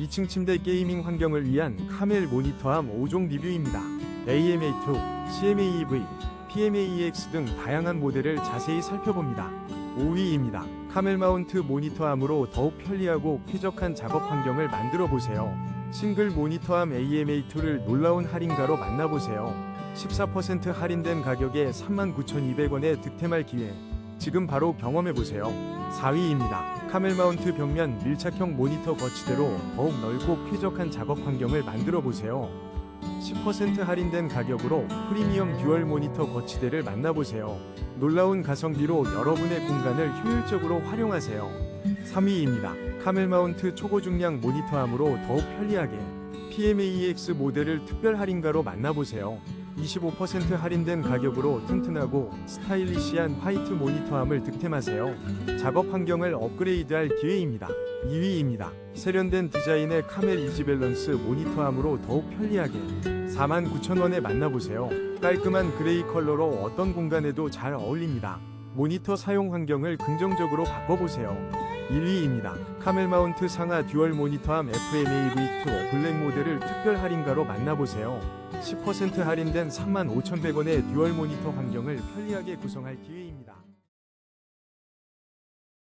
2층 침대 게이밍 환경을 위한 카멜 모니터함 5종 리뷰입니다. AMA2, CMA-EV, PMA-EX 등 다양한 모델을 자세히 살펴봅니다. 5위입니다. 카멜 마운트 모니터함으로 더욱 편리하고 쾌적한 작업 환경을 만들어 보세요. 싱글 모니터함 AMA2를 놀라운 할인가로 만나보세요. 14% 할인된 가격에 39,200원에 득템할 기회. 지금 바로 경험해보세요. 4위입니다. 카멜 마운트 벽면 밀착형 모니터 거치대로 더욱 넓고 쾌적한 작업 환경을 만들어 보세요. 10% 할인된 가격으로 프리미엄 듀얼 모니터 거치대를 만나보세요. 놀라운 가성비로 여러분의 공간을 효율적으로 활용하세요. 3위입니다. 카멜 마운트 초고 중량 모니터함으로 더욱 편리하게 PMAEX 모델을 특별 할인가로 만나보세요. 25% 할인된 가격으로 튼튼하고 스타일리시한 화이트 모니터함을 득템하세요. 작업 환경을 업그레이드할 기회입니다. 2위입니다. 세련된 디자인의 카멜 이지밸런스 모니터함으로 더욱 편리하게 49,000원에 만나보세요. 깔끔한 그레이 컬러로 어떤 공간에도 잘 어울립니다. 모니터 사용 환경을 긍정적으로 바꿔보세요. 1위입니다. 카멜 마운트 상하 듀얼 모니터함 FMAV2 블랙 모델을 특별 할인가로 만나보세요. 10% 할인된 35,100원의 듀얼 모니터 환경을 편리하게 구성할 기회입니다.